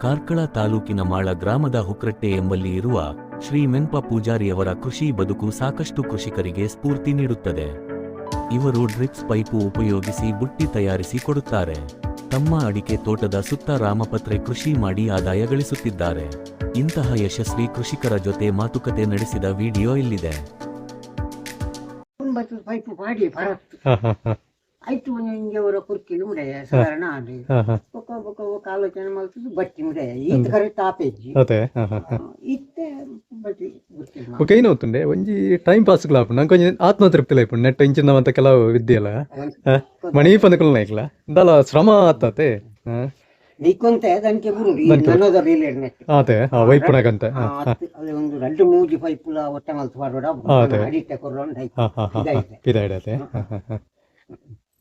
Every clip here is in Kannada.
ಕಾರ್ಕಳ ತಾಲೂಕಿನ ಮಾಳ ಗ್ರಾಮದ ಹುಕ್ರಟ್ಟೆ ಎಂಬಲ್ಲಿ ಇರುವ ಶ್ರೀ ಮೆನ್ಪ ಪೂಜಾರಿಯವರ ಕೃಷಿ ಬದುಕು ಸಾಕಷ್ಟು ಕೃಷಿಕರಿಗೆ ಸ್ಫೂರ್ತಿ ನೀಡುತ್ತದೆ. ಇವರು ಡ್ರಿಪ್ಸ್ ಪೈಪು ಉಪಯೋಗಿಸಿ ಬುಟ್ಟಿ ತಯಾರಿಸಿ ಕೊಡುತ್ತಾರೆ. ತಮ್ಮ ಅಡಿಕೆ ತೋಟದ ಸುತ್ತ ರಾಮಪತ್ರೆ ಕೃಷಿ ಮಾಡಿ ಆದಾಯ ಗಳಿಸುತ್ತಿದ್ದಾರೆ. ಇಂತಹ ಯಶಸ್ವಿ ಕೃಷಿಕರ ಜೊತೆ ಮಾತುಕತೆ ನಡೆಸಿದ ವಿಡಿಯೋ ಇಲ್ಲಿದೆ. ಆಯ್ತು ನಿಂಗೆ ಅವರ ಕುರ್ಕಿಲು ಮುಡಯ ಸಾಧಾರಣ ಆದ್ರೆ. ಬಕ ಒಕ್ಕ ಒಕ್ಕ ಆಲೋಚನೆ ಮಾಡ್ತಿದ್ದು ಬಟ್ಟಿ ಮುಡಯ ಈತ ಕರೆ ತಾಪೇಜಿ ಅದೇ ಇತ್ತೆ ಬಟ್ಟಿ ಓಕೆ ಏನು ಹೋಗ್ತುಂಡೆ ಒಂಜಿ ಟೈಮ್ ಪಾಸ್ ಕ್ಲಾಪ್ ನಂಗೆ ಕೊಂಚ ಆತ್ಮತೃಪ್ತಿ ಲೈಪ್ ನೆಟ್ ಇಂಚಿನವಂತ ಕೆಲವು ವಿದ್ಯೆಲ್ಲ ಮಣಿ ಪಂದಕಲ್ ನೈಕ್ಲ ಇಂದಲ್ಲ ಶ್ರಮ ಆತತೆ. ನೀಕೊಂತೆ ದಂಕೆ ಈ ನನ್ನದ ರಿಲೇಟ್ ನೆಟ್ ಅದೇ ಆ ವೈಪುಣಗಂತ ಅದೇ ಒಂದು ರೆಡ್ ಮೂಜಿ ಪೈಪುಲ ಒಟ್ಟೆ ಮಲ್ತು ಪಾಡೋಡ ಅಡಿಟ್ಟ ಕೊರೋಣ ಇದೈತೆ ಇದೈತೆ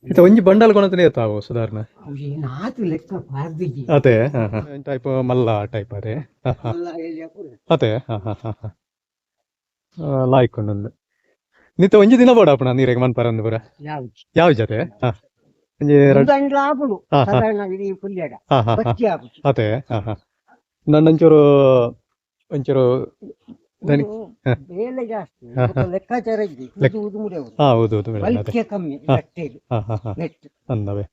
ಹಾ ಹಾ ಇದಾಯ್ತು. ಇದಾಯ್ಡತೆ ಹಾ ಹಾ ಹಾ ಇತ ಒಂಜಿ ಬಂಡಲ್ ಕೊನತನೆ ಇರ್ತಾವು ಸುಧಾರಣ ಅವು ನಾತು ಲೆಕ್ಕ ಪಾರ್ದಿಜ್ಜಿ ಅತೆ ಟೈಪ್ ಮಲ್ಲ ಟೈಪ್ ಅದೇ ಅತೆ ಹಾ ಹಾ ಹಾ. ಹಾ ಲಾಯ್ಕೊಂಡೊಂದು ನಿತ್ತ ಒಂಜಿ ದಿನ ಬೋಡಪ್ಪಣ ನೀರಿಗೆ ಮನ್ಪರಂದು ಪುರ? ಯಾವ್ದು? ಯಾವ ಜತೆ? ಹಾ. ಒಂಜಿ ಎರಡು ಒಂದು ಅಂಡ್ಲ ಆಪುಡು ಹಾ, ಹಾ. ಸಾಧಾರಣ ಇಡೀ ಪುಲ್ಯಡ. ಹಾ ಹಾ ಹಾ. ಬಚ್ಚಿ ಆಪುಡು ಅದೇ ಹಾ ಹಾ. ನನ್ನ ಒಂಚೂರು ಜಾಸ್ತಿ. ಲೆಕ್ಕಾಚಾರ ಇದೆ. ಲೆಕ್ಕ- ಇದು ಮುಡೆಯುವುದು ಹಾ ಹೌದು ಹೌದು ಮೇಡಮ್ ಅದೇ. ಬಲ್ಕೆ ಕಮ್ಮಿ ಹಾ. ಬಟ್ಟೆದು ಹಾ ಹಾ ಹಾ. ನೆಟ್. ಅಂದವೆ.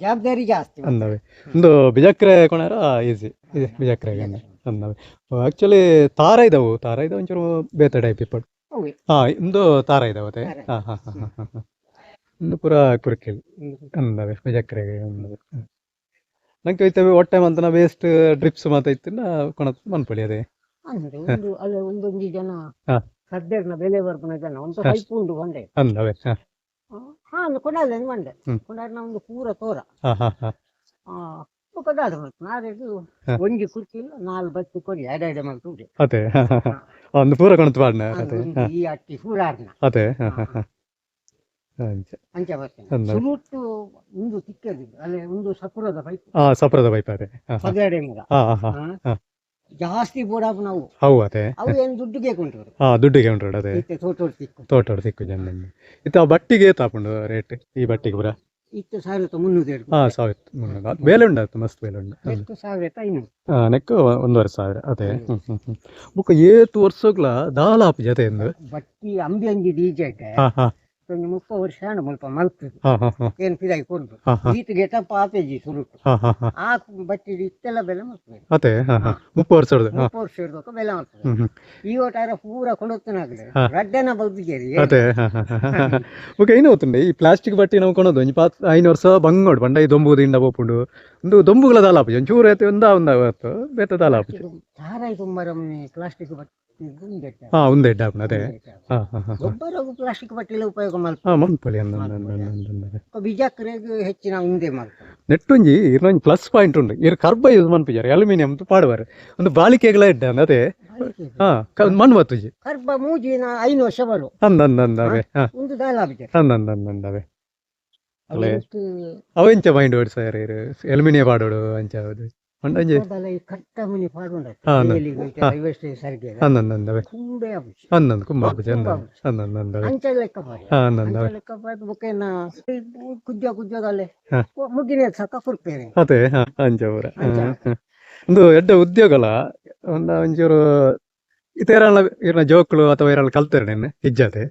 ಜವಾಬ್ದಾರಿ ಜಾಸ್ತಿ ಅಂದವೆ. ಒಂದು ಬಿಜಕ್ರೆ ಕೊಣಾರ ಈಸಿ ಬಿಜಕ್ರೆಗೆ ಅಂದವೆ. ಆಕ್ಚುಲಿ ತಾರ ಇದಾವು ತಾರ ಇದಾವ ಒಂಚೂರು ಬೇತೆ ಟೈಪ್ ಇಪ್ಪಡು ಹೌದು. ಹಾ ಒಂದು ತಾರ ಇದಾವ ಅದೇ. ತಾರ. ಹಾ ಹಾ ಹಾ ಹಾ ಹಾ ಹಾ. ಒಂದು ಪೂರ ಕುರುಕಿಲ್ ಅಂದವೆ ಬಿಜಕ್ರೆಗೆ ಅಂದವೆ. ನಂಗೆ ಒಟ್ಟೆ ಮಂತನ ವೇಸ್ಟ್ ಡ್ರಿಪ್ಸ್ ಮಾತ ಇತ್ತಿನ ಕೊನ ಮನ್ಪಳಿ ಅದೇ. ಅಂದ್ರೆ ಒಂದು ಅಲ್ಲ ಒಂದೊಂದು ಜನ ಸದ್ಯನ ಬೆಲೆ ಬರ್ಪನ ಜನ ಒಂದು. ಪೈಪ್ ಉಂಡು ಅಂದವೆ ಹಾ. ಹಾ ಒಂದು ಕೊಡಲ್ಲ ಮಂಡೆ ಹ್ಮ್. ಕೊಡಾರ್ನ ಒಂದು ಪೂರ ತೋರ. ಹಾ ಆ ನಾರೆದು ಹಾ. ಒಂಜಿ ಕುರ್ಕಿಲ್ಲ ನಾಲ್ ಬತ್ತಿ ಕೊಡಿ ಎಡೆ ಎಡೆ ಮಾಡ್ಕೊಂಡು ಅದೇ ಹಾ ಹಾ ಹಾ. ಒಂದು ಪೂರ ಕೊಣತ್ ಪಾಡ್ನ ಅದೇ ಹಾ. ಈ ಅಟ್ಟಿ ಪೂರಾರ್ನ ಅದೇ ಹಾ ಹಾ ಹಾ. ಅಂಚೆ. ಅಂಚ ಬರ್ತೇನೆ. ಸುರುಟ್ಟು ಒಂದು ತಿಕ್ಕದು ಅಲ್ಲೇ ಒಂದು ಸಪುರದ ಪೈಪ್ ಹಾ ಸಪ್ರದ ಪೈಪ್ ಅದೇ ಹಾ ಹಾ. ಪದೆಡೆ ಮಗ ಹಾ ಹಾ ಹಾ ಹಾ. ಹಾ. ಜಾಸ್ತಿ ಬೋಡಾಪ ನಾವು. ಹೌ ಅದೇ. ಅವು ಏನು ದುಡ್ಡಿಗೆ ಕೊಂಡವರು ಹಾ ದುಡ್ಡಿಗೆ ಉಂಟು ಅದೇ. ಇತ್ತೆ ತೋಟ ತಿಕ್ಕು ತೋಟ ಸಿಕ್ಕು ಜನ ಇತ್ತ ಆ ಬಟ್ಟಿಗೆ ತಾಪುಂಡು ರೇಟ್ ಈ ಬಟ್ಟಿಗೆ ಪೂರ? ಇತ್ತು ಸಾವಿರದ ಮುನ್ನೂರು ಹಾ ಸಾವಿರ ಮುನ್ನೂರು. ಅದು ಬೇಲೆ ಉಂಡು ಆಯ್ತು ಮಸ್ತ್ ಬೇಲೆ ಉಂಡು ಹ್ಮ್. ಎಷ್ಟು ಸಾವಿರದ ಐನೂರು. ಹಾ ನೆಕ್ ಒಂದೂವರೆ ಸಾವಿರ ಅದೇ. ಹ್ಮ್. ಹ್ಮ್ ಹ್ಮ್ ಬುಕ್ಕ ಏತು ವರ್ಷಗ್ಲ ದಾಲಾಪ್ ಜೊತೆ ಎಂದು ಬಟ್ಟಿ ಅಂಬಿ ಅಂಗಿ ಡಿಜೆ ಹಾ ಹಾ. ಒಂದು ಮುಪ್ಪ ವರ್ಷ ಹಣ ಮುಲ್ಪ ಮಲ್ತದ್ದು ಹಾ ಹಾ ಹಾ ಏನು ಪಿದಾಗಿ ಕೊಂಡು ಹಾ ಹಾ ಈತಿಗೆ ತಪ್ಪ ಆಪೇಜಿ ಸುರುಟು ಹಾ ಹಾ ಹಾ ಆ ಬಟ್ಟಿ ಇತ್ತೆಲ್ಲ ಬೆಲೆ ಮಾಡ್ತದೆ ಅದೇ ಹಾ ಹಾ ಮುಪ್ಪ ವರ್ಷ ಹೊಡ್ದು ಹಾ ಮುಪ್ಪ ವರ್ಷ ಇರ್ಬೇಕು ಬೆಲೆ ಮಾಡ್ತದೆ ಹ್ಮ್ ಹ್ಮ್ ಈ ಒಟ್ಟಾರ ಪೂರ ಕೊಡೋತ್ತನಾಗಲಿ ಹಾ. ರಡ್ಡನ ಬಲ್ದಿಗೇರಿ ಅದೇ ಹಾ ಹಾ ಹಾ ಹಾ ಬುಕ್ಕ ಏನು అవుతుండే ಈ ಪ್ಲಾಸ್ಟಿಕ್ ಬಟ್ಟಿ ನಾವು ಕೊನೋದು ಒಂಜಿ ಪಾತ್ ಐನು ವರ್ಷ ಬಂಗೋಡು ಬಂಡ ಈ ದೊಂಬುದು ಇಂಡ ಪೋಪುಂಡು ಒಂದು ದೊಂಬುಗಳ ದಾಲಾಪು ಒಂಚೂರು ಐತೆ ಒಂದ ಒಂದ ಅವತ್ತು ಬೇತ ದಾಲಾಪು ಸಾರಾಯಿ ತುಂಬರಮ್ಮೆ ಪ್ಲಾಸ್ಟಿಕ್ ಬಟ್ಟಿ ಗುಂಡೆಟ್ಟ. ಹಾ ಹಾ ಹಾ ಹಾ ಹಾ. ಗೊಬ್ಬರವು ಪ್ಲಾಸ್ಟಿಕ್ ಬಟ್ಟಿಲ ಉಪಯೋಗ ಮಾಡ್ತಾರೆ ಹಾ ಮಂಪಳಿ ಅಂದ ಬೀಜಕ್ಕರೆಗೆ ಹೆಚ್ಚಿನ ಉಂದೆ ಮಾಡ್ತಾರೆ ನೆಟ್ಟೊಂಜಿ ಇರ್ನೊಂಜಿ ಪ್ಲಸ್ ಪಾಯಿಂಟ್ ಉಂಡು ಇರ್ ಕರ್ಬ ಯೂಸ್ ಮನ್ಪಿಜಾರೆ ಅಲ್ಯೂಮಿನಿಯಂ ಪಾಡುವಾರೆ. ಒಂದು ಬಾಲಿಕೆಗಳ ಇಡ್ಡ ಅದೇ. ಹಾ ಕ- ಮಣ್ಣು ಬತ್ತುಜಿ ಕರ್ಬ ಮೂಜಿನ ಐದು ವರ್ಷ ಬರು. ಅಂದ ಅಂದ. ಅಂದವೆ ಹಾ. ಒಂದು ದಾಲ ಬಿಜ ಅಂದ. ಅಂದ ಅಂದ ಅಂದವೆ ಅಲೆ. ಅವೆಂಚ ಮೈಂಡ್ ಓಡಿಸ ಅಲ್ಯೂಮಿನಿಯಂ ಪಾಡೋಡು ಅಂಚ ಹೌದು ಒಂಡಂಜಿ ಕಟ್ಟ ಮುನಿ ಪಾಡುಂಡ ಹಾ, ನ- ಹಾ. ರೈಲ್ವೆ ಸ್ಟೇಷನ್ ಸರ್ಗೆ ಅಂದ ಅಂದ ಅಂದವೆ ಕೂಡೆ ಆಪುಜಿ. ಅಂದಂದು ಕುಂಬಾಪುಜಿ ಅಂದ ಕುಂಬಾಪುಜಿ. ಅಂದ ಅಂದ ಅಂದವೆ ಅಂಚೆ ಲೆಕ್ಕ ಬಾರಿ ಹಾ ಅಂದ ಅಂದವೆ ಅಂಚೆ ಲೆಕ್ಕ ಬಾರಿ ಬುಕ್ಕೇನ ಕುಜ್ಜ ಕುಜ್ಜದಲ್ಲೇ ಹಾ. ಮುಗಿನ ಸಕ್ಕ ಕುರ್ಪೇನೆ ಅದೇ ಹಾ ಅಂಚ ಪೂರ ಹಾ, ಅಂಚ. ಹಾ. ಒಂದು ಎಡ್ಡ ಉದ್ಯೋಗಲ ಒಂದ ಒಂಚೂರು ಇತರ ಇರ್ನ ಜೋಕ್ಲು ಅಥವಾ ಇರಲ್ಲ ಕಲ್ತಾರೆ ಇಜ್ಜತೆ.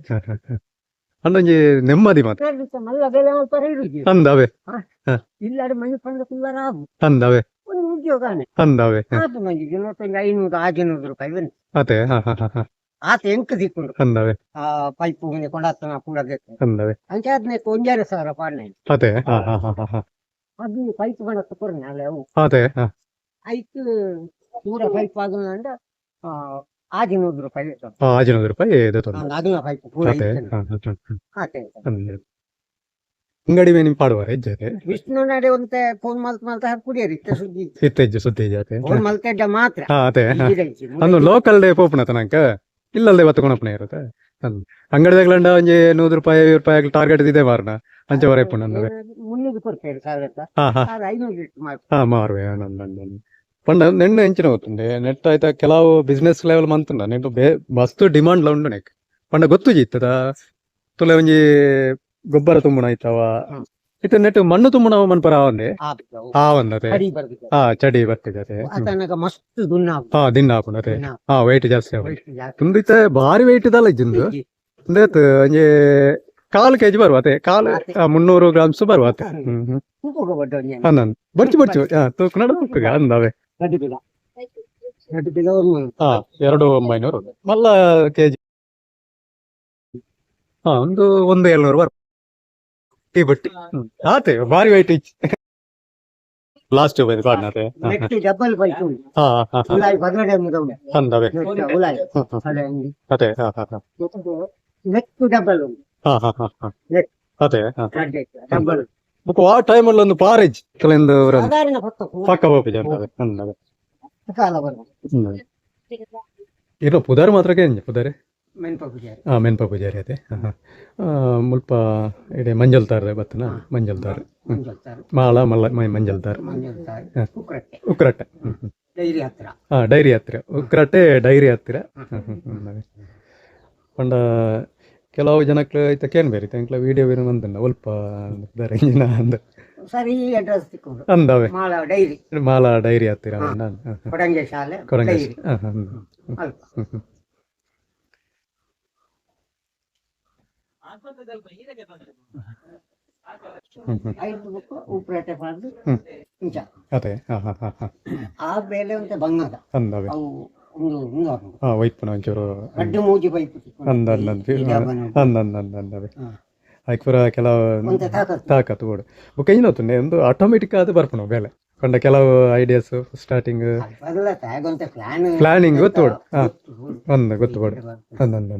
ಅಂದಂಜಿ ನೆಮ್ಮದಿ ಮಾತ್ರ. ಅಂದವೆ ಅಂದವೆ ಉದ್ಯೋಗನೇ ಅಂದವೆ ಆತು ಮಂಜಿ ಇವತ್ತೊಂದು ಐನೂರು ಆರ್ನೂರು ರೂಪಾಯಿ ಬಂತು. ಅದೇ ಹಾ ಹಾ ಹಾ ಹಾ. ಆತ ಎಂಕ ದಿಕ್ಕೊಂಡು ಅಂದವೆ ಆ ಪೈಪು ಮುಂದೆ ಕೊಂಡಾತನ ಕೂಡ ಬೇಕು ಅಂದವೆ ಅಂಚಾದ್ನೆ ಒಂಜಾರು ಸಾವಿರ ಪಾಡ್ನೆ ಅದೇ ಹಾ ಹಾ ಹಾ ಹಾ ಹಾ. ಅದು ಪೈಪ್ ಬಂಡ ಕೊಡ್ನೆ ಅಲ್ಲ ಅವು. ಅದೇ ಹಾ. ಪೈಪ್ ಆಗುಂಡ ಆರ್ನೂರು ರೂಪಾಯಿ ಆಜಿನೂರು ರೂಪಾಯಿ ಅದನ್ನ ಪೈಪ್ ಪೂರ ಆತ ಅಂಗಡಿ ಮೇಲೆ ನಿಮ್ ಪಾಡುವಾರ ಇಜ್ಜತೆ? ವಿಷ್ಣು ನಡೆ ಒಂತೆ ಫೋನ್ ಮಲ್ತ್ ಮಲ್ತ ಕುಡಿಯರಿ ಇತ್ತ ಸುದ್ದಿ ಇತ್ತೆಜ್ಜು ಸುದ್ದಿ ಜಾತೆ ಫೋನ್ ಮಲ್ತೆಡ್ಡ ಮಾತ್ರ. ಹಾ ಅದೇ. ಅಂದು ಲೋಕಲ್ ಡೇ ಪೋಪುನ ತನಕ? ಇಲ್ಲಲ್ದೆ ಇವತ್ತು ಕೊಣಪನೆ ಇರುತ್ತೆ? ಅಂಗಡಿದಾಗ್ಲಂಡ ಒಂಜಿ ನೂರು ರೂಪಾಯಿ ಐವತ್ತು ರೂಪಾಯಿ ಟಾರ್ಗೆಟ್ ಇದೆ ಮಾರ್ನ? ಅಂಚೆ ವರೆ ಪುಣ್ಣ ಮುನ್ನೂರು ಕೊಡ್ತೇವೆ ಹಾ ಮಾರುವೆ ಪಂಡ ನೆಣ್ಣು ಹೆಂಚಿನ ಗೊತ್ತುಂಡೆ? ನೆಟ್ ಆಯ್ತಾ ಕೆಲವು ಬಿಸ್ನೆಸ್ ಲೆವೆಲ್ ಮಂತುಂಡ ನೆಟ್ಟು ಬೇ ಮಸ್ತ್ ಡಿಮಾಂಡ್ ಉಂಡು ನೆಕ್. ಪಂಡ ಗೊತ್ತು ಜಿತ್ತದ ತುಲೆ ಒಂಜಿ ಗೊಬ್ಬರ ತುಂಬುಣ ಆಯ್ತವ ಇತ್ತ ನೆಟ್ ನೆಟ್ಟು ಮಣ್ಣು ತುಂಬಣ ಮನ್ಪರ ಆವಂದೆ ಅವಂದೆ ಆ ಬರ್ಬೇಕು. ಹಾ ಚಡಿ ಬರ್ತಿದೆ. ಮಸ್ತ್. ಹಾ ದಿನ ಹಾಕೊಂಡತೆ. ಹಾ ವೈಟ್ ಜಾಸ್ತಿ ಜಾಸ್ತಿ. ತುಂದಿತ್ತೆ ಭಾರಿ ವೆಯ್ಟ್ ಇದಲ್ಲ ಇದ್ದಿಂದು. ಅಂದೇತ್ ಒಂಜಿ ಕಾಲು ಕೆಜಿ ಬರುವತೆ ಕಾಲು ಮುನ್ನೂರು ಗ್ರಾಮ್ಸ್ ಬರುವತೆ. ಹನ್ನೊಂದು. ಬರ್ಚು ಬರ್ಚು. ಹಾ ತೂಕ ನಡ ತೂಕ ಅಂದವೆ. ಹಾ ಎರಡು ಒಂಬೈನೂರು. ಮಲ್ಲ ಕೆಜಿ. ಹಾ ಒಂದು ಒಂದು ಏಳ್ನೂರು ಬರ್ ಈ ಬಟ್ಟಿ. ಆತೆ ಭಾರಿ ವೆಯ್ಟ್ ಇಚ್ಚಿ ಲಾಸ್ಟ್ ಬೈದು ನೆಟ್ಟು ಡಬಲ್ ಬೈಕ್. ಹಾ ಹಾ ಹಾ ಉಲಾಯಿ ಮುದವು. ಉಲಾಯಿ. ಅದೇ ಹಾ ಹಾ ಡಬಲ್ ಉಂಟು. ಹಾ ಹಾ ಹಾ ಹಾ ನೆಟ್. ಅದೇ ಹಾ ಡಬಲ್. ಬುಕ್ ಆ ಟೈಮಲ್ಲಿ ಒಂದು ಪಾರೇಜ್ ಕೆಲವೊಂದು ಪಕ್ಕ ಹೋಗಿದೆ ಅಂತವೆ ಕಾಲ. ಪುದಾರ್ ಮಾತ್ರ ಕೇಂಜ ಪುದಾರೆ ಮೆನ್ಪ ಪೂಜಾರಿ. ಆ ಮೆನ್ಪ ಪೂಜಾರಿ ಅದೇ. ಹಾಂ ಹಾ. ಮುಲ್ಪ ಇಡೆ ಮಂಜಲ್ ತಾರೆ ಬತ್ತನ ಮಂಜಲ್ ತಾರೆ ಮಾಲ ಮಾಳ ಮಲ್ಲ ಮ- ಮಂಜಲ್ ತಾರೆ ಮಂಜಲ್ ತಾರು. ಹಾ. ಕುಕ್ರಟ್ಟೆ. ಉಕ್ರಟ್ಟೆ. ಡೈರಿ ಹತ್ತಿರ. ಹಾ ಡೈರಿ ಹತ್ತಿರ. ಉಕ್ರಟ್ಟೆ ಡೈರಿ ಹತ್ತಿರ. ಪಂಡ ಕೆಲವು ಜನಕ್ಕೆ ಐತ ಕೇನ್ ಬೇರೆ? ತೆಂಕ್ಲ ವಿಡಿಯೋ ಬೇರೆ ಬಂದಲ್ಲ ಉಲ್ಪ ಬೇರೆ ಇಂಜಿನ ಅಂದ. ಸರಿ ಅಡ್ರೆಸ್ ಅಂದವೆ. ಮಾಳ ಡೈರಿ. ಮಾಲಾ ಡೈರಿ ಹತ್ತಿರ ಹಾ, ಹಾ. ಕೊಡಂಗೆ ಶಾಲೆ ಕೊಡಂಗೆ ಹಾ, ಹಾ, ಹ್ಮ್. ಅಲ್ಪ ಹ್ಮ್, ಹ್ಮ್. ಹ್ಮ್, ಹ್ಮ್. ಐದು ಬುಕ್ ಉಪ್ರೇಟೆ ಮಾಡಿದ್ರು. ಇಂಚ ಅದೇ ಹಾ ಹಾ ಹಾ ಹಾ. ಆ ಬೇಲೆ ಅಂತ ಬಂಗದ ಅಂದವೆ? ಅವು ಒಂದು ಒಂದು ಹಾ ವೈಪುನ ಒಂಚೂರು ಅಡ್ಡ ಮೂಜಿ ಅಂದ ಅಂದ ಅಂದ ಅಂದ ಅಂದ ಅಂದವೆ ಆಯ್ಕೆ ಕೆಲವು ತಾಕತ್ತು. ಕೂಡ. ಬುಕ್ ಏನಾಗ್ತದೆ ಒಂದು ಆಟೋಮೆಟಿಕ್ ಆದ ಬರ್ಪಣ ಬೆಲೆ. ಕಂಡ ಕೆಲವು ಐಡಿಯಾಸ್ ಸ್ಟಾರ್ಟಿಂಗ್ ಬದಲ ತಾಗೊಂತೆ ಪ್ಲಾನ್ ಪ್ಲಾನಿಂಗ್ ಗೊತ್ತು ಒಂದು ಗೊತ್ತು ಕೊಡು ಅಂದಂದ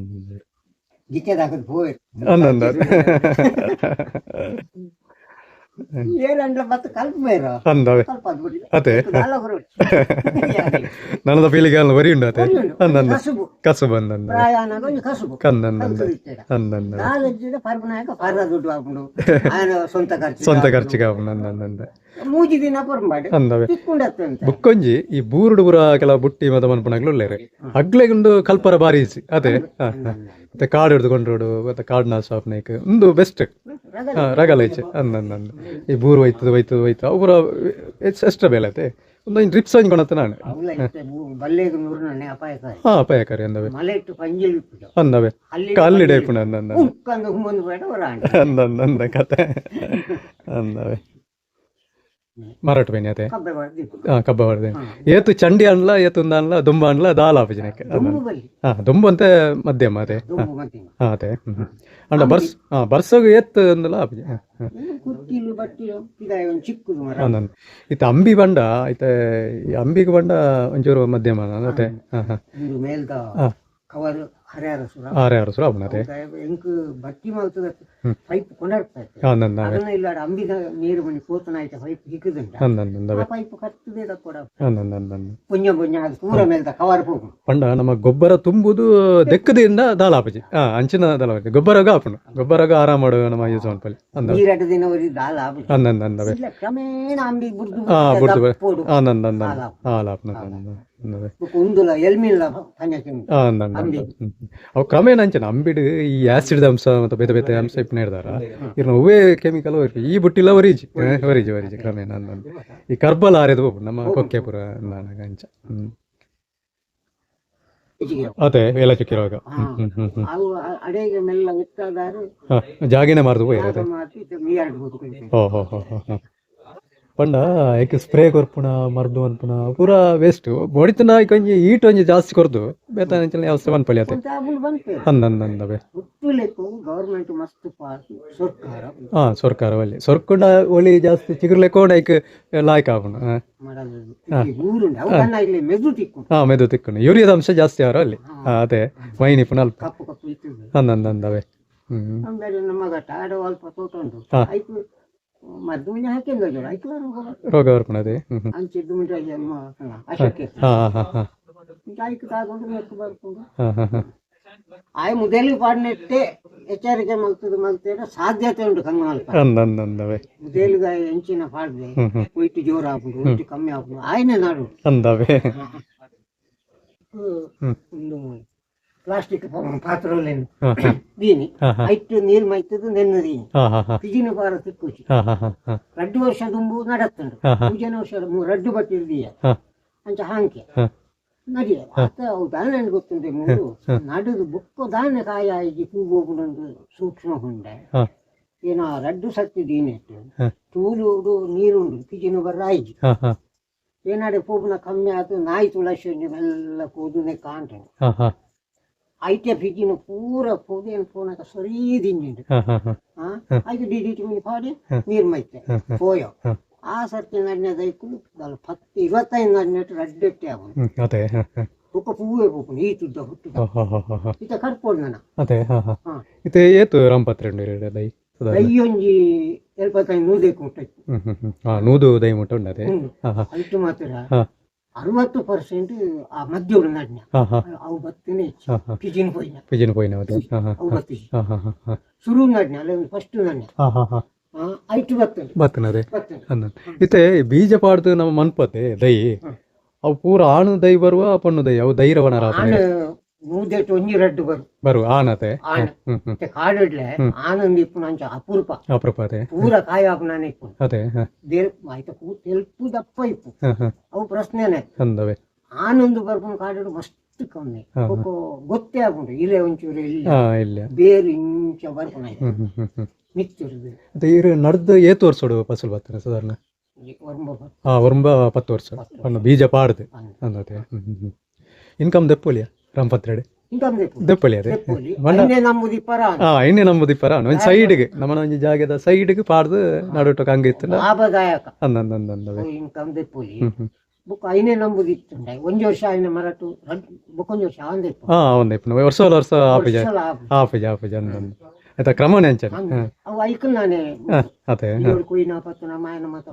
ಗಿಕ್ಕೆದಾಕದ್ ಹೂ ಹನ್ನೊಂದಾರು ಏನಂದ್ರೆ ಮತ್ತೆ ಕಲ್ಪ ಬೇರ ಅಂದವೆ ಕಲ್ಪ ಅದ್ಬಿಟ್ಟು ಸ್ವಂತ ಖರ್ಚು ಸ್ವಂತ ಖರ್ಚಿಗೆ ಮೂಜಿ ದಿನ ಪರ್ಮಾಡಿ ಅಂದವೆ ಬುಕ್ಕೊಂಜಿ ಈ ಬೂರುಡು ಬುರ ಕೆಲವು ಬುಟ್ಟಿ ಮದ ಮನ್ಪಣಗ್ಲು ಉಳ್ಳೇರೆ ಅಗ್ಲೆಗೊಂಡು ಕಲ್ಪರ ಬಾರಿ ಈಸಿ ಅದೇ ಹ, ಹ. ಮತ್ತೆ ಕಾಡು ಹಿಡ್ದುಕೊಂಡ್ರೋಡು ಮತ್ತೆ ಕಾಡ್ನ ಶಾಪ್ ನೈಕ್ ಒಂದು ಬೆಸ್ಟ್ ರಗಲ ಈಚೆ ಅಂದಂದ ಈ ಬೂರು ಹೋಯ್ತದ ಹೋಯ್ತದ ಹೋಯ್ತು ಅವರ ಎಷ್ಟ ಬೇಲೆ ಐತೆ ಒಂದು ಡ್ರಿಪ್ಸ್ ಹಂಚ್ಕೊಳತ್ತ ನಾನು ಅವಲ ಬಲ್ಲೆಗೆ ನೂರಿನ ಅಪಾಯಕಾರಿ ಹಾ ಅಪಾಯಕಾರಿ ಅಂದವೆ ಮಲೆ ಇಟ್ಟು ಪಂಜಿಲ್ ಇಟ್ಟು ಅಂದವೆ ಅಲ್ಲಿ ಅಲ್ಲಿ ಡೈಪುಣ ಅಂದಂದ ಉಕ್ಕಂದು ಮುಂದೆ ಬೇಡ ಹೊರಾಂಡ ಅಂದಂದ ಕತೆ ಅಂದವೆ ಮರಾಠ ಬೇನಿ ಅದೇ ಹಾ ಕಬ್ಬ ಹೊಡೆದೆ ಏತು ಚಂಡಿ ಅನ್ಲ ಏತುಂದ ಅನ್ಲ ದುಂಬ ಅನ್ಲ ದಾಲ ಆಪಜನಕ್ಕೆ ಹಾ ದುಂಬು ಅಂತೆ ಮಧ್ಯಮ ಅದೇ. ಹಾ. ಅದೇ. ಅಂಡ ಬರ್ಸ್ ಹಾ ಬರ್ಸೋಗ ಏತ್ ಅಂದಲ್ಲ ಆಪಜಿ ಹಾ ಇತ್ತ ಅಂಬಿ ಬಂಡ ಐತ ಅಂಬಿಗ ಬಂಡ ಒಂಚೂರು ಮಧ್ಯಮ ಅದೇ. ಹಾ. ಹಾ. ಕವರ್ ಹರಿಯಾರ ಸುರ ಆರೆ ಆರು ಸುರ ಅವನದೇ ಎಂಕ್ ಬಟ್ಟಿ ಮಾಡ್ತದ ಪೈಪ್ ಕೊಂಡಾಡ್ತಾ ಇತ್ತು. ಹಾ ಅದನ್ನ ಇಲ್ಲ ಅಂಬಿದ ನೀರು ಮಣಿ ಪೋತನ ಆಯ್ತ ಪೈಪ್ ಹಿಕ್ಕದಂಟ ಆ ಪೈಪ್ ಕತ್ತದೇ ಕೊಡ. ಪುಂಜ ಪುಂಜ ಅದು ಪೂರ ಮೇಲ್ದ ಕವರ್ ಹೋಗು ಪಂಡ ನಮ್ಮ ಗೊಬ್ಬರ ತುಂಬುದು ದೆಕ್ಕದಿಂದ ದಾಲಾಪಜಿ. ಹಾ ಅಂಚಿನ ದಾಲಾಪಜಿ. ಗೊಬ್ಬರಗ ಆಪಣ ಗೊಬ್ಬರಗ ಆರಾಮ ಮಾಡು ನಮ್ಮ ಈ ಸ್ವಲ್ಪ ಅಂದ ನೀರಟ್ಟು ದಿನ ವರಿ ದಾಲ ಆಬಿ ಅಂದಂದವೆ ಇಲ್ಲ ಕ್ರಮೇಣ ಅಂಬಿ ಬುರ್ದು ಹಾ ಬುಡ್ದು ಪೋಡು. ಹಾ ನಂದಂದ ಅವು ಕ್ರಮೇಣ ಅಂಚನ ಅಂಬಿಡ್ ಈ ಆಸಿಡ್ ಅಂಶ ಮತ್ತೆ ಬೇತೆ ಬೇತೆ ಅಂಶ ಇಪ್ಪನ ಹಿಡ್ದಾರ ಇರ್ನ ಅವೇ ಕೆಮಿಕಲ್ ಇರ್ಲಿ. ಈ ಬುಟ್ಟಿಲ್ಲ ವರೀಜ್ ವರೀಜ್ ವರೀಜ್ ಕ್ರಮೇಣ ಅಂದ್ ಈ ಕರ್ಬಲ್ ಆರ್ಯದ ಹೋಗ್ಬಿಡು ನಮ್ಮ ಕೊಕ್ಕೆಪುರ ಅಂದಾಗ ಅಂಚ. ಅದೇ ಎಲ್ಲ ಚುಕ್ಕಿರುವಾಗ ವಿತ್ತಾದಾರು ಹಾ ಜಾಗಿನೇ ಮಾರ್ದು ಓ ಹೋ ಹೋ ಹೋ. ಪಂಡ ಯಾಕೆ ಸ್ಪ್ರೇ ಕೊರ್ಪುಣ ಮರ್ದು ಅನ್ಪುಣ ಪೂರ ವೇಸ್ಟ್ ಬೊಡಿತನ ಒಂಜಿ ಈಟ್ ಒಂಜಿ ಜಾಸ್ತಿ ಕೊರ್ದು ಬೇತ ಅಂಚನೆ ಅವಸ್ಥೆ ಮನ್ಪಳಿ ಪಳಿಯತೆ ಅಂದಂದಂದವೆ ಹುಟ್ಟುಲೆಕ್ಕು ಗೌರ್ಮೆಂಟ್ ಮಸ್ತ್ ಸರ್ಕಾರ ಹಾ ಸರ್ಕಾರ ಒಳ್ಳೆ ಸೊರ್ಕೊಂಡ ಒಳ್ಳೆ ಜಾಸ್ತಿ ಚಿಗುರ್ಲೆಕ್ಕೊಂಡ ಐಕ್ ಲಾಯ್ಕ್ ಆಗುಣ ಹಾ. ಮೆದು ತಿಕ್ಕು ಹಾ ಮೆದು ತಿಕ್ಕೊಂಡು ಯೂರಿಯಾದ ಅಂಶ ಜಾಸ್ತಿ ಅವರು ಅಲ್ಲಿ ಹಾ, ಅದೇ ವೈನಿ ಪುನಃ ಅಲ್ಪ ಅಂದಂದಂದವೆ ಹ್ಮ್ ನಮ್ಮ ಗಟ್ಟ ಆಡೋ ಅಲ್ಪ ತೋಟ ಉಂಟು ಹಾ. ಆಯ್ತು ಮದ್ದು ಮುಂಜೆ ಹಾಕಿಂದ ಜೋರ ಆಯ್ತು ರೋಗ ಬರ್ಕೊಂಡದೆ ಅಂಚಿದ್ದು ಹಾ ಹಾ ಹಾ ಆಯ್ತು ತಾಗೊಂಡು ಮೆಕ್ಕು ಬರ್ಕೊಂಡು ಆಯ್ ಮೊದಲು ಪಾಡಿನೆಟ್ಟೆ ಎಚ್ಚರಿಕೆ ಮಲ್ತದ ಮಲ್ತೇನೆ ಸಾಧ್ಯತೆ ಉಂಟು ಅಂದಂದಂದವೆ. ಮೊದಲಿಗ ಹೆಂಚಿನ ಪಾಡ್ದೆ ಹ್ಮ್ ಜೋರ ಹಾಕುದು ಒಯ್ತು ಕಮ್ಮಿ ಹಾಕುದು ಆಯ್ನೆ ನಾಡು. ಅಂದವೆ. ಹ್ಮ್. ಒಂದು ಪ್ಲಾಸ್ಟಿಕ್ ಪಾತ್ರೆಯಲ್ಲಿ ದೀನಿ ಐಟ್ ನೀರು ಮೈತದು ನೆನ್ನ ದೀನಿ ಹಾ ಹಾ ಹಾ. ಪಿಜಿನ ಬಾರ ತಿಕ್ಕುಚಿ ರಡ್ಡು ವರ್ಷ ದುಂಬು ನಡತ್ತಂಡು ಪೂಜನ ವರ್ಷ ರಡ್ಡು ಬಟ್ಟಿರ್ದೀಯ ಅಂಚ ಹಾಂಕೆ. ನಡಿಯ ಆತ ಅವು ದಾನೆ ಗೊತ್ತುಂಡೆ ಮೂರು? ನಡುದು ಬುಕ್ಕ ದಾನೆ ಕಾಯ ಆಗಿ ಕೂಗೋಗುಂಡು ಸೂಕ್ಷ್ಮ ಹುಂಡೆ. ಏನೋ ರಡ್ಡು ಸತ್ತಿ ದೀನಿಟ್ಟು. ತೂಲು ಉಡು ನೀರುಂಡು ಪಿಜಿನ ಬರ ಹಾ ಏನಾಡೆ ಪೋಪುನ ಕಮ್ಮಿ ಆತು ನಾಯಿ ತುಳಸಿ ಎಲ್ಲ ಕೂದುನೆ ಕಾಣ್ತೇನೆ ಐತೆ ಪಿಜಿನ ಪೂರ ಫೋನ್ ಪೋನಕ ಸರಿ ದಿಂಜಿಂಡು ಹಾ ಹಾ ಹಾ. ಆ? ಐದು ಡಿ ಡಿ ಟಿ ಪಾಡಿ ನೀರ್ ಮೈತೆ ಪೋಯೋ. ಆ ಸರ್ತಿ ನಡ್ನೆ ದೈಕುಲು ದಾಲ್ ಪತ್ತು ಇರುವತ್ತೈದು ನಡ್ನೆಟ್ಟು ರಡ್ಡೆಟ್ಟೆ ಅವನು ಅದೇ ಒಕ್ಕ ಪೂವೇ ಪೋಪುನು ಈ ತುದ್ದ ಹುಟ್ಟು ಇತ ಕರ್ಪೋಡು ನನ ಅದೇ ಇತ ಏತು ರಂಪತ್ರೆಂಡು ದೈ ದೈಯೊಂಜಿ ಎಲ್ಪತ್ತೈದು ನೂದೈಕು ಹ್ಮ್ ನೂದು ದೈ ಮುಟ್ಟ ಉಂಡದೆ ಅಲ್ಟು ಮಾತ್ರ. ಹಾ. ಅರವತ್ತು ಪರ್ಸೆಂಟ್ ಆ ನಡ್ನ ಅವು ಬತ್ತನೆ ಪಿಜಿನ ಹೋಯ್ನ. ಪಿಜಿನ ಅವು ಹಾ ಶುರು ನಡ್ನ ಅಲ್ಲ ಫಸ್ಟ್ ನಡ್ನ ಐಟು ಬತ್ತನೆ ಬತ್ತನದೆ ಇತ್ತೆ ಬೀಜ ಪಾಡ್ದು ನಮ್ಮ ಮನ್ಪತೆ ದೈ. ಅವು ಪೂರ ಆಣು ದೈ ಬರುವ ಪಣ್ಣು ದೈ ಅವು ದೈರವನ ರಾಪನೆ ನೂದೆಟ್ಟು ಒಂಜಿ ರಡ್ಡು ಬರು. ಬರು ಆನತೆ. ಆನ. ಮತ್ತೆ ಕಾಡಿಡ್ಲೆ ಆನಂದ ಇಪ್ಪುನ ಅಂಚ ಅಪೂರ್ಪ ಅಪ್ರಪಾತೆ ಪೂರ ಕಾಯ ಆಪುನಾನೆ ಇಪ್ಪು ಅದೇ ದೇರ್ ಆಯ್ತ ಕೂ ತೆಲ್ಪು ದಪ್ಪ ಇಪ್ಪು ಅವು ಪ್ರಶ್ನೆನೆ. ಅಂದವೆ. ಆನಂದ ಬರ್ಕೊಂಡು ಕಾಡಿಡು ಮಸ್ತ್ ಕಮ್ಮಿ. ಗೊತ್ತೇ ಆಗುಂಟು. ಇಲ್ಲೇ ಒಂಚೂರು ಇಲ್ಲ. ಬೇರು ಇಂಚ ಬರ್ಕೊಂಡು ಹ್ಮ್ ಅದೇ ಇರು ನಡ್ದು ಏತ್ ವರ್ಷೋಡು ಫಸಲು ಬರ್ತಾನೆ ಸಾಧಾರಣ? ಹಾ ಒಂಬ ಪತ್ತು ವರ್ಷ. ಬೀಜ ಪಾಡ್ದು. ಅಂದತೆ. ಇನ್ಕಮ್ ದೆಪ್ಪೊಲಿಯ? ರಂಪತ್ರೆಡೆ ರೆಡ್ಡಿ ದೆಪ್ಪೊಲಿ ಅದೇ. ಎಣ್ಣೆ ನಂಬುದು ಇಪ್ಪರ ಒಂದು ಸೈಡ್ಗೆ ನಮ್ಮ ಒಂಜಿ ಜಾಗದ ಸೈಡ್ಗೆ ಪಾಡ್ದು ನಡುಟಕ್ಕೆ ಹಂಗೆ ಇತ್ತು ಲಾಭದಾಯಕ. ಅಂದಂದಂದವೆ ಇನ್ಕಮ್ ದೆಪ್ಪೋಲಿ ಹ್ಮ್ ಹ್ಮ್. ಬುಕ್ ಐನೇ ನಂಬುದು ಇತ್ತುಂಡೆ. ಒಂಜಿ ವರ್ಷ ಐನ ಮರಟು ಬುಕ್ಕೊಂಜಿ ವರ್ಷ ಆಂದೆ ಹಾ ಒಂದು ವರ್ಷ ವರ್ಷ ಆಪಿಜ ಲಾಭ ಆಪಿಜ ಆಪಿಜ ಅಂದಂದು. ಆಯ್ತಾ ಕ್ರಮ ಅವು ಐಕಲ್ ನಾನೇ. ಅದೇ ಕುಯ್ನ ಮಾಯನ ಮತ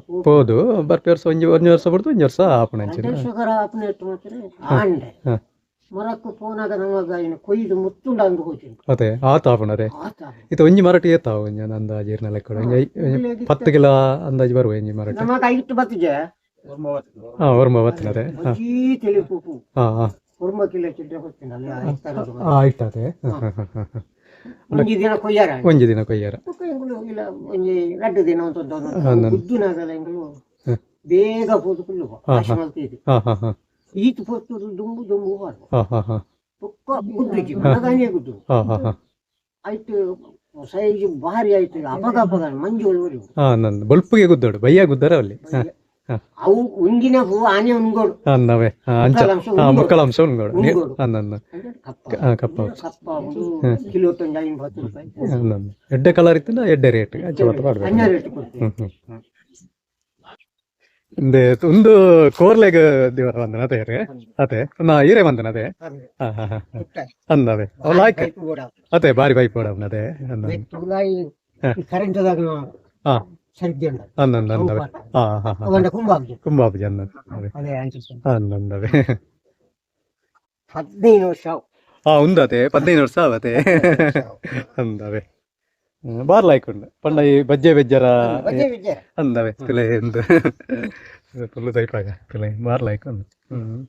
ಬರ್ಪಿ ವರ್ಷ ಒಂಜಿ ಒಂಜಿ ವರ್ಷ ಬಿಡ್ತು ಒಂಜಿ ವರ್ಷ ಆಪಣ ಅಂಚನೆ ಶುಗರ ಆಪನೆ ಇಟ್ಟು ಮಾತ್ರ. ಆಂಡೆ. ಹಾ. ಮರಕ್ಕು ಪೋನಾಗ ಇನ್ನು ಕೊಯ್ದು ಮುತ್ತುಂಡ ಅಂದು ಹೋಗ್ತೀನಿ ಅದೇ ಆತ ಆಪಣರೆ ಇದು ಒಂಜಿ ಮರಟಿ ಏತಾವ ಒಂಜಿ ಅಂದಾಜು ಇರ್ನ ಲೆಕ್ಕ ಪತ್ತು ಕಿಲೋ ಅಂದಾಜು ಬರುವ ಒಂಜಿ ಮರಟಿ ನಮ್ಮ ಕೈಗಿಟ್ಟು ಬತ್ತಿಜೆ ಹಾ ಹಾ. ಮಂಜಿ ತಲೆ ಪೂಪು. ಹಾ ಹಾ. ಕುರ್ಮ ಕಿಲ ಚಿಡ್ರೆ ಅಲ್ಲಿ ಆಯ್ತದೆ. ಒಂಜಿ ದಿನ ಕೊಯ್ಯಾರ? ಒಂಜಿ ದಿನ ಕೊಯ್ಯಾರ. ಒಂಜಿ ದಿನ. ಬೇಗ ಪೋದು ಕುಲ್ಲು ಹಾ, ಆಶೆ ಮಲ್ತಿದ್ದು ಹಾ ಹಾ. ಈತು ಪೊತ್ತು ದುಂಬು ದುಂಬು ಬಾರ್ದು ಹಾ ಹಾ ಹಾ ಬುಕ್ಕ ಗುದ್ದಿಜಿ ಮನಗಾನೆ ಗುದ್ದು ಹಾ ಹಾ ಹಾ ಆಯ್ತು ಸೈಜ್ ಭಾರಿ ಆಯ್ತು ಅಪಗ ಅಪಗ ಮಂಜು ಒಳವರಿ ಹಾ ನಂದು ಬಲ್ಪಿಗೆ ಗುದ್ದೋಡು ಬಯ್ಯ ಗುದ್ದಾರ ಅಲ್ಲಿ ಹಾ ಹಾ ಅವು ಉಂಗಿನ ಹೂ ಆನೆ ಉಣ್ಗೋಡು ಅನ್ನವೇ ಮುಕ್ಕಳಂಶ ಕಪ್ಪ ಕಿಲೋ ತಂಡ ಐವತ್ತು ರೂಪಾಯಿ ಎಡ್ಡೆ ಕಲರ್ ಇತ್ತು ಎಡ್ಡೆ ರೇಟ್ ಹನ್ನೆರಡು ರೇಟ್ ಕೊಡ್ತೀವಿ ಇಂದೆ ಒಂದು ಕೋರ್ಲೆಗ್ ದೇವರ ಬಂದನ ಅದೇ ರೀ. ಅದೇ ನಾ ಈರೇ ಬಂದನ ಅದೇ. ಅಂದವೆ. ಅವ್ ಲಾಯ್ಕ್ ಅದೇ ಬಾರಿ ಬೈಕ್ ಕೊಡವನ ಅದೇ ಅಂದ ಅಂದವೆ ಕುಂಬಾಬ್ಜಿ ಕುಂಬಾಬುಜಿ ಅಂದ ಅದೇ ಅದೇ ಅನ್ಸುತ್ತೆ ಅಂದಂದವೆ ಹದಿನೈದು ವರ್ಷ. ಹಾ ಉಂದತೆ ಪದಿನೈದು ವರ್ಷ ಅವತ್ತೆ. ಅಂದವೆ. ಬಾರ್ ಲಾಯ್ಕ್ ಉಂಡು ಪಂಡ ಈ ಬಜ್ಜೆ ಬೆಜ್ಜರ ಬಜೆ ವಿಜಯ ಅಂದವೆ ತುಲೆ ಎಂದು. ತುಲ್ಲು ತೈಪಾಗ ತುಲೆ ಬಾರ್ ಲಾಯ್ಕ್ ಉಂಡು ಹ್ಮ್.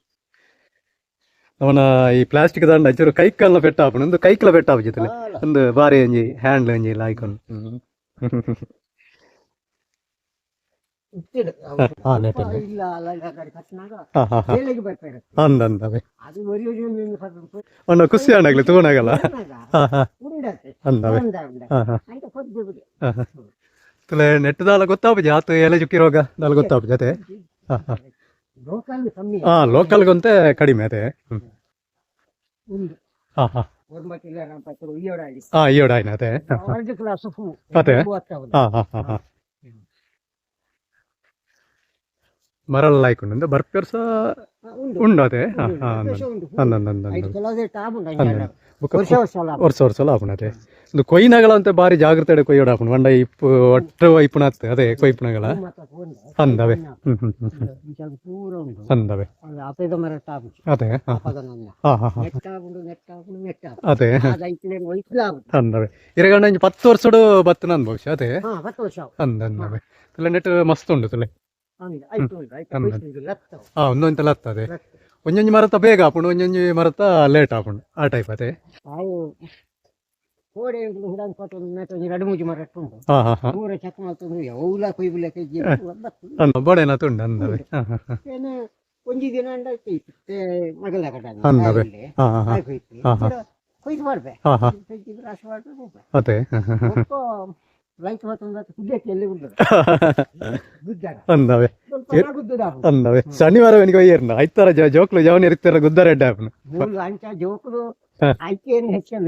ಅವನ ಈ ಪ್ಲಾಸ್ಟಿಕ್ ದಂಡ ಹಚ್ಚಿರು ಕೈಕಲ್ಲ ಪೆಟ್ಟ ಹಾಪುಂಡು ಒಂದು ಕೈಕಲ ಪೆಟ್ಟ ಹಾಪುಜಿತ್ತಲೆ ಒಂದು ಬಾರಿ ಒಂಜಿ ಹ್ಯಾಂಡ್ಲ್ ಒಂಜಿ ಲಾಯ್ಕೊಂಡು ಅವನ ಖುಷಿ ಆಣಾಗ್ಲಿ ತಗೊಂಡಾಗಲ್ಲ. ಒಂದ ತುಲೆ ನೆಟ್ ದಾಲ ಗೊತ್ತಾಪುಜಿ ಆತು ಎಲೆ ಚುಕ್ಕಿ ರೋಗ ದಾಲ ಗೊತ್ತಾಪುಜಿ ಜೊತೆ. ಹಾ ಲೋಕಲ್ಗಂತೆ ಕಡಿಮೆ ಅದೇ. ಹಾ ಹಾ. ಹಾ ಆಯ್ನ ಅದೇ. ಅದೇ? ಹಾ ಹಾ ಹಾ ಹಾ. ಮರಲ್ ಲೈಕ್ ಉಂಡು ವರ್ಷ ಸಹ ಉಂಡು ಅದೇ. ವರ್ಷ ಅಂದ ವರ್ಷ ಅದೇ ಒಂದು ವರ್ಷ ವರ್ಷ ಅಂತ ಬಾರಿ ಜಾಗ್ರತೆ ಕೊಯ್ಯೋಡ ಆಪುಣ ಒಂಡ ಇಪ್ಪು ಒಟ್ಟು ಇಪ್ಪುಣತ್ ಅದೇ ಕೊಯ್ಪುಣಗಳ ಅಂದವೆ ಅಂದವೆ ಅದು ಅದೇ ಅದೇ. ಅದು ಅಂದವೆ ಇರಗಣ್ಣ ಪತ್ತು ವರ್ಷಡು ಬತ್ತನ ಅನ್ಬಹುಶ ಅದೇ. ಅಂದವೆ ತುಲೆ ನೆಟ್ ಮಸ್ತ್ ಉಂಡು ತುಲೆ. ಹತ್ತದೆ ಒಂಜೊಂಜಿ ಮರತ ಬೇಗ ಆಪುಂಡು ಒಂಜೊಂಜಿ ಮರತ ಲೇಟ್ ಆಪುಂಡು ಆ ಟೈಪ್ ಅದೇ. ಅವು ಕೋಡೆ ಕೊಟ್ಟು ಎರಡು ಮೂಜಿ ಮರ ಉಂಟು. ಮೂರ ಮಾಡ್ತಂದು ಕೊಯ್ಬುಲ ಕೈಜಿ ಅಂದ ಬೊಡೆನ ತುಂಡು ಅಂದವೆ ಹಾ. ಹಾ ಹಾ ಏನು ಒಂಜಿ ದಿನ ಮಗಲ ಕಟ್ಟ. ಕೊಯ್ದು ರಾಶಿ ಮಾಡ್ಬೇಕು ಅದೇ. ಮಾತ್ರ ಎಲ್ಲಿ ಅಂದವೆ. ಸ್ವಲ್ಪ ಗುದ್ದದ ಅಂದವೆ. ಶನಿವಾರ ಅವನಿಗೆ ಒಯ್ಯರ್ನ ಐತಾರ ಜ- ಜೋಕ್ಲು ಜವನ್ ಇರ್ತಾರ ಗುದ್ದಾರೆಡ್ಡ ಮೂರು ಅಂಚ ಜೋಕುಲು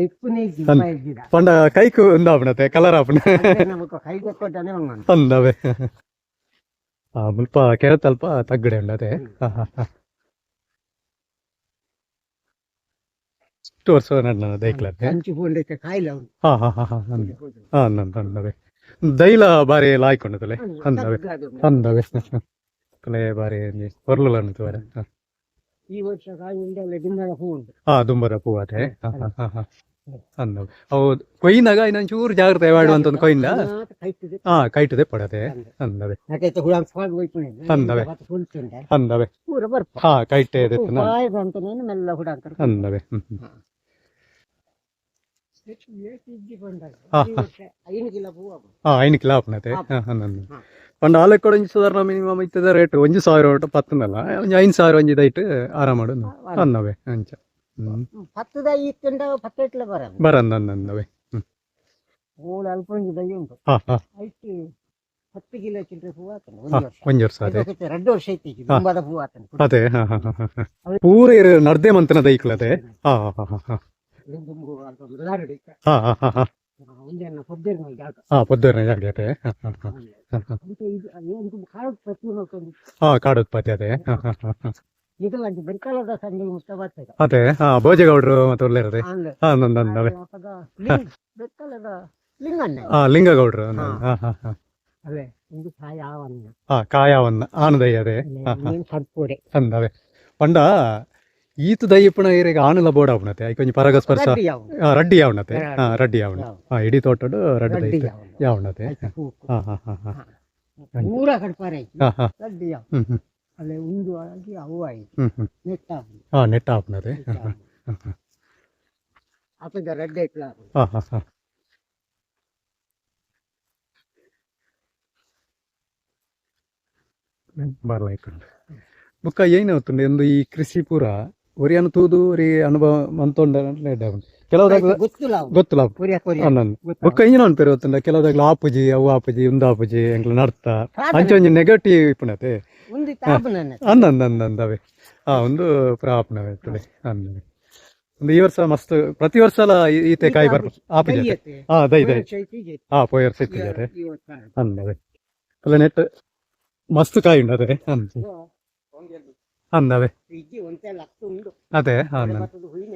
ಇಪ್ಪನೇ ಪಂಡ ಕೈಕು ಉಂದಾಪಣತೆ ಕಲರ್ ಆಪಣ ಕೊಟ್ಟಾನೆ ಅಂದವೆ. ಆ ಮುಲ್ಪ ಕೆರೆ ತಲ್ಪ ತಗ್ಗಡೆ ಉಂಡತೆ ಅದೇ. ಹಾ ಹಾ ಹಾ. ಎಷ್ಟು ನನ್ನ ಹಂಚಿ ಕಾಯಿಲೆ ಅವನು ಹಾ ಹಾ ಹಾ ಹಾ ಹಾ ಅಂದ ಅಂದವೆ ದೈಲ ಬಾರಿ ಲಾಯ್ಕೊಂಡದಲೆ ಅಂದವೆ ಅಂದವೆ ಕಲೆ ಬಾರಿ ಹೊರ್ಲು ಅನ್ನುತ್ತವರೆ ಈ ವರ್ಷ ಕಾಯಿ ಉಂಡೆಲ್ಲ ಗಿನ್ನಳ ಹೂ ಉಂಟು. ಹಾ ದುಂಬರ ಅದೇ. ಹಾ ಹಾ ಹಾ. ಹಾ ಅಂದವೆ ಅವು ಕೊಯ್ನಾಗ ಇನ್ನೊಂದು ಚೂರು ಜಾಗ್ರತೆ ಮಾಡುವಂತ ಒಂದು ಕೊಯ್ನ ಹಾ ಕೈಟದೆ ಪಡದೆ ಅಂದವೆ ಅಂದವೆ. ಅಂದವೆ ಹಾ ಕೈಟೆ ಅಂದವೆ. ಐನು ಕಿಲೋ. ಪಂಡ ಆಲೆ ಕೂಡ ಒಂಜಿ ಸಾಧಾರಣ ಮಿನಿಮಮ್ ಇತ್ತದ ರೇಟ್ ಒಂಜಿ ಸಾವಿರ ಪತ್ತನಲ್ಲ ಒಂಜಿ ಐದು ಸಾವಿರ ಒಂಜಿ ದೈಟ್ ಆರಾಮ ಮಾಡು ಅನ್ನವೆ ಅಂಚ ಪತ್ತೆಟ್ಲೆ ಬರ ಬರಂದ ಅಂದವೆ ಮೂಳು ಅಲ್ಪ ಒಂದು ದೈ ಉಂಟು ಹಾ ಹಾ ಐತಿ ಹತ್ತು ಕಿಲೋ ಚಿಲ್ಲರೆ ಹೂ ಆತನ ಹಾ ಒಂದು ವರ್ಷ ಒಂಜಿ ವರ್ಷ ಅದೇ ಇದಕ್ಕೆ ಎರಡು ವರ್ಷ ಐತಿ ಈಗ ತುಂಬಾದ ಹೂ ಆತನ ಅದೇ ಹಾ ಹಾ ಹಾ ಹಾ ಪೂರ ಇರ ನಡ್ದೆ ಮಂತನ ದೈಕ್ಲದೆ ಹಾ ಹಾ ಹಾ ಹಾ ದುಂಬು ಅಂತ ಒಂದು ಲಾರಡಿ ಹಾ ಹಾ ಹಾ ಹಾ ಒಂದೇನ ಪೊದ್ದೇನ ಜಾಗ ಹಾ ಪೊದ್ದರ್ನ ಜಾಗ ಅದೇ ಹಾ ಹಾ ಹಾ ಹಾ ಹಾ ಅಂತ ಇದು ಏನು ಕಾಳು ಪ್ರತಿ ನೋಡ್ಕೊಂಡು ಹಾ ಕಾಡೋತ್ಪತ್ತಿ ಅದೇ ಹಾ ಹಾ ಹಾ ಹಾ ಇದು ಒಂದು ಸಂಜೆ ಬರ್ತದೆ. ಅದೇ ಹಾ ಭೋಜಗೌಡ್ರು ಮತ್ತೆ ಒಳ್ಳೆರದೆ ಇರುತ್ತೆ ಹಾ ನಂದು ಲಿಂಗ್ ಲಿಂಗಣ್ಣ. ಹಾ ಲಿಂಗಗೌಡ್ರು. ಹಾ. ಹಾ ಹಾ ಅಲ್ಲೇ ಒಂದು ಸಾಯಾವನ್ನ ಹಾ ಕಾಯವನ್ನ ಆನದಯ್ಯ ಅದೇ. ಹಾ ಹಾ. ನೀನು ಅಂದವೆ ಪಂಡ ಈತು ದೈಪಣ ಏರಿಗೆ ಆನಲ ಬೋಡ ಅವನತೆ ಐಕೊಂಜಿ ಪರಗಸ್ಪರ್ಶ. ರಡ್ಡಿ ಆವಣತೆ ಆ, ರಡ್ಡಿ ಯಾವನತೆ ಹಾ ರಡ್ಡಿ ಯಾವನ ಹಾ ಇಡೀ ತೋಟಡು ರಡ್ಡಿ ಯಾವನತೆ ಹಾ ಹಾ ಹಾ ಹಾ. ಕಡ್ಪಾರೆ ಹಾ ಹಾ ಹ್ಮ್ ಹ್ಮ್. ಅಲ್ಲೇ ಉಂಡು ಆಗಿ ಅವು ಆಯಿತು. ನೆಟ್ ನೆಟ್ ಹಾ ನೆಟ್ಟ ಆಪ್ನದೆ ಆಪಿದ ರೆಡ್ ಹಾ ಹಾಂ ಹಾಂ ಹಾಂ. ಬರಲ ಹಾ ಬರ್ಲಾಯ್ಕೊಂಡು ಬುಕ್ಕ ಎಂದು ಈ ಕೃಷಿ ಪೂರ ಒರಿ ಅನ್ನು ತೂದು ಒರಿ ಅನುಭವ ಮಂತೊಂಡ ಕೆಲವುದಾಗ ಗೊತ್ತಿಲ್ಲ ಗೊತ್ತಿಲ್ಲ ಕೊರಿಯ ಕೊರಿಯ. ಅನ್ನೊಂದು ಬೊಕ್ಕ ಇಂಜಿನ ಒಂದು ಪೇರು ಗೊತ್ತುಂಡ ಕೆಲವುದಾಗ್ಲ ಆಪುಜಿ ಅವು ಆಪುಜಿ ಉಂದು ಆಪುಜಿ ಎಂಕ್ಲ ನಡ್ತ? ಅಂಚ ಒಂಜಿ ನೆಗೆಟಿವ್ ಇಪ್ಪುನತೆ ಒಂದು ತಾಪ ನನ್ನ ಅಂದಂದ ಅಂದವೆ ಆ ಒಂದು ಪ್ರಾಪನವೆ ಇರ್ತದೆ ಅಂದವೆ ಒಂದು ಈ ವರ್ಷ ಮಸ್ತ್ ಪ್ರತಿ ವರ್ಷ ಎಲ್ಲ ಈ- ಈತೆ ಕಾಯಿ ಬರ್ಪ ಆಪುಜಿ ಹಾ ದೈ ದೈ ಹಾ ಪೋಯರ್ ಇತ್ತಿದ್ದಾರೆ ಅಂದವೆ ಅಲ್ಲ ನೆಟ್ ಮಸ್ತ್ ಕಾಯಿ ಉಂಡು ಅದೇ ಅಂದ ಅಂದವೆ ಉಂಡು. ಅದೇ ಹುಯಿನ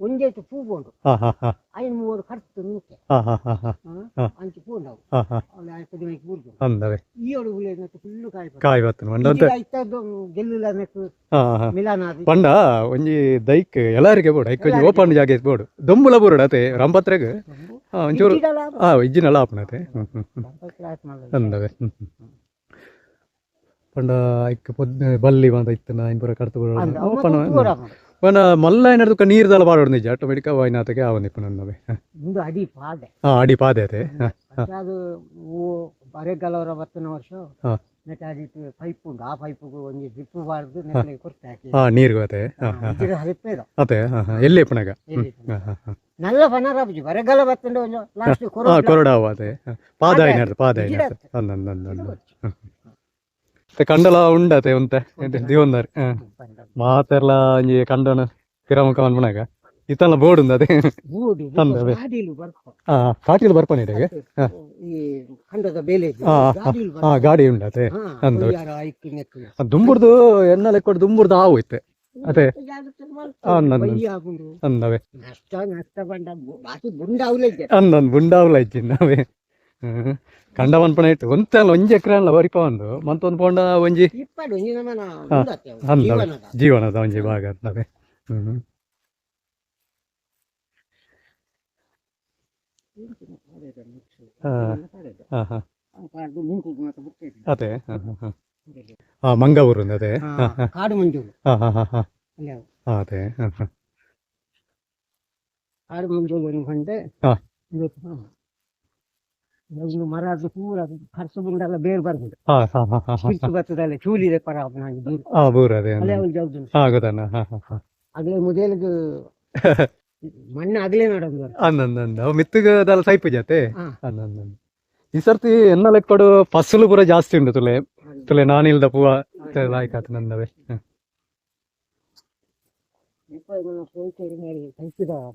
ಒಂದೇತು ಪೂ ಬೋಂಡು ಐನ್ ಮೂವರು ಖರ್ಚು ನೂಕೆ. ಅಂಚು ಪೂ ನಾವು ಅವಳು ಈ ಫುಲ್ಲು ಕಾಯಿ ಇತ್ತದ್ದು ಪಂಡ ಒಂಜಿ ದೈಕ್ ಎಲ್ಲರಿಗೆ ಬೋಡು ಐಕ್ ಒಂಜಿ ಓಪನ್ ಜಾಗ ಬೋಡು ದೊಂಬುಲ ಬೋರ್ಡ್ ಅತೆ ರಂಪತ್ರೆಗ್ ಒಂಚೂರು ಹಾ ಇಜ್ಜಿನಲ್ಲ ಆಪನತೆ. ಅಂದವೆ. ಪಂಡ ಐಕ್ ಪೊದ್ ಬಲ್ಲಿ ಬಂದ ಇತ್ತನ ಐನ್ ಪೂರ ಕಡ್ತು ಬೋಡು ಮಾಡು. ಪಂಡ ಮಲ್ಲ ಏನಾದ್ರು ನೀರ್ದಲ್ಲ ನಿಜ. ಆಟೋಮೆಟಿಕ್ ವಾಯ್ನಾತಗೆ ಅವನಿಪ್ಪು ನನ್ನವೆ ಅಡಿ ಪಾದೆ. ಹಾ ಅಡಿ ಪಾದೆ ಅದು. ಓ ಬರೆಗಾಲವರ ವರ್ಷ. ನೆಟ್ ಪೈಪ್ ಉಂಟು. ಆ ಪೈಪ್ಗೂ ಒಂದು ಡ್ರಿಪ್ ಬಾರ್ದು ಹಾಕಿ ಹಾ ಹಾ ಎಲ್ಲಿ ಪುನಗ ನಲ್ಲ ಪನರಾಬ್ಜಿ ಬರೆಗಾಲ ಒಂದು ಲಾಸ್ಟ್ ಅದೇ. ಪಾದ ಪಾದ ಏನಾರ್ದು ಪಾದ ಏನಾರ್ದು ಅಂದಂದಂದಂದ ಕಂಡಲ ಉಂಡತೆ ಉಂತೆ ದಿವಂದರ್? ಮಾತೆರ್ಲ ಒಂಜಿ ಕಂಡನ ಇತ್ತಲ್ಲ ಬೋರ್ಡ್ ಉಂದು ಅದೇ. ಗಾಡಿಲು ಬರ್ಪ. ಹಾ ಕಾಟಿಲ್ ಬರ್ಪನೆ. ಈ ಇದೆ. ಹಾ. ಗಾಡಿ ಉಂಡತೆ. ಆ ದುಂಬುರ್ದು ಎನ್ನ ಲೆಕ್ಕೊಡ್ ದುಂಬುರ್ದು ಹಾವು ಇತ್ತೆ. ಅದೇ. ಅಂದವೆ ಅಂದನ್ ಬುಂಡಾವುಲ ಇಜ್ಜಿನ್ನವೆ ಹ್ಮ್ ಕಂಡ ಪಣ ಇಟ್ಟು ಒಂತಲ್ಲ ಒಂಜಿ ಎಕರೆ ಅಲ್ಲ ಬರಿಪ ಒಂದು. ಮಂತೊಂದು ಪೋಂಡ ಒಂಜಿ. ಅಂದವೆ ಜೀವನದ. ಒಂಜಿ ಭಾಗ ಅಂತವೆ ಹ್ಮ್. ಹಾ ಹಾ. ಹಾ ಅದು ಹಾ ಮಂಗೂರು ಅದೇ ಕಾಡು ಮಂಜೂರು. ಹಾ ಹಾ ಹಾ ಹಾ. ಅಲ್ಲಿ ಅದು. ಹಾ, ಅದೇ ಹಾ ಹಾ. ಕಾಡು ಮಂಜೂರು ಅನ್ಕೊಂಡೆ ಹಾ. ಒಂದು ಮರ ಅದು ಪೂರ ಖರ್ಚು ಬಂದೆಲ್ಲ ಬೇರೆ ಬರ್ತದೆ ಹಾ ಹಾ ಹಾ ಹಾ ಹಾ ಕಿತ್ತು ಬರ್ತದಲ್ಲ ಚೂಲಿದೆ ಪರ ನನಗೆ ದೂರ. ಹಾ ಬೂರ್ ಅದೇ ಅಲ್ಲೇ ಹಾ ಗೊತ್ತಾನ ಹಾ ಹಾ ಹಾ. ಅಗಲೇ ಮುದೇಲಿಗೆ ಮಣ್ಣು ಅಗಲೇ ನೋಡೋದು ಅಂದಂದ ಮಿತ್ತಗ ಜಾತೆ. ಅಂದಂದ ಈ ಸರ್ತಿ ಎನ್ನ ಲೆಕ್ಕಡು ಫಸಲು ಪೂರ ಜಾಸ್ತಿ ಉಂಟು ತುಲೆ. ತುಲೆ ನಾನಿಲ್ದ ಪೂವ ಲಾಯ್ಕಾತ ನಂದವೆ ಹ.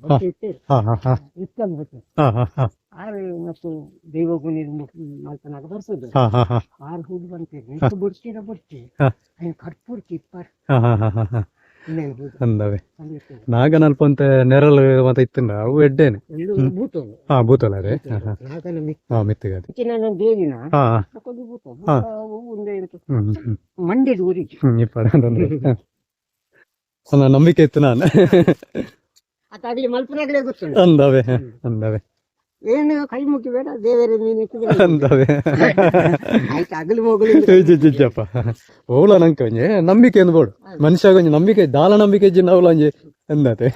ಹಾ. ಹಾ ಹಾ ಹಾ ಹಾ ಹಾ. ಆರು ಮತ್ತು ನೀರು ಮಲ್ಪನಾಗ ಬರ್ತದೆ. ಆರು ಹೋಗಿ ಬಂತೀರಿ ನಿಂತು ಬಿಡ್ತೀರ ಬಿಡ್ತಿ ಹೋಗಿ ಅಂದವೆ. ತಂದಿರ್ತೇವೆ. ನಾಗನಲ್ಪ ಅಂತ ನೆರಳು ಮತ್ತೆ ಇತ್ತಂಡ ಅವು ಎಡ್ಡೇನೆ. ಹಾ ಭೂತಲ ಅದೇ. ಹಾ ಮಿತ್ತಗದೆ. ಹ್ಮ್ ಮಂಡ್ಯದ ಊರಿಗೆ. ಇಪ್ಪಡ ನಂಬಿಕೆ ಇತ್ತು ನಾನು. ಅದಾಗ್ಲಿ ಮಲ್ಪನಾಗ್ಲೇ ಗೊತ್ತು ಅಂದವೆ ಅಂದವೆ. ಏನು ಕೈ ಮುಟ್ಟಿ ಬೇಡ ದೇವರೇ ನೀನು ಅಂತವೆ. ಆಯ್ತು ಅಗಲು ಹೋಗಲಿ ಜಿಜ್ಜಪ್ಪ ಓಲ ನಂಗೆ ಒಂಜೆ ನಂಬಿಕೆ ಅಂದ್ಬೋಡು ಮನುಷ್ಯ ಒಂಜಿ ನಂಬಿಕೆ ದಾಲ ನಂಬಿಕೆ ಇಜ್ಜಿ ನವ್ಲ ಒಂಜಿ ಅಂದತೆ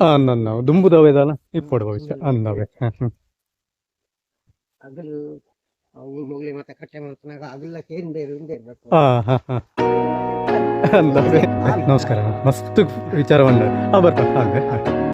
ಹಾ ದುಂಬುದವೆ ದಾಲ ಇಪ್ಪಡು ಭವಿಷ್ಯ ಅಂದವೆ. ಅಗಲು ಊರು ಹೋಗ್ಲಿ ಮತ್ತೆ ಕಟ್ಟೆ ಮಾಡ್ತಾಗ ಅಗಲ್ಲ ಕೇಂದ್ರ ಇರಬೇಕು ಹಾ ಹಾ ಹಾ. ನಮಸ್ಕಾರ ಮಸ್ತ್ ವಿಚಾರವನ್ನು ಹಾಂ ಬರ್ತಾ ಹಾಗೆ ಹಾಗೆ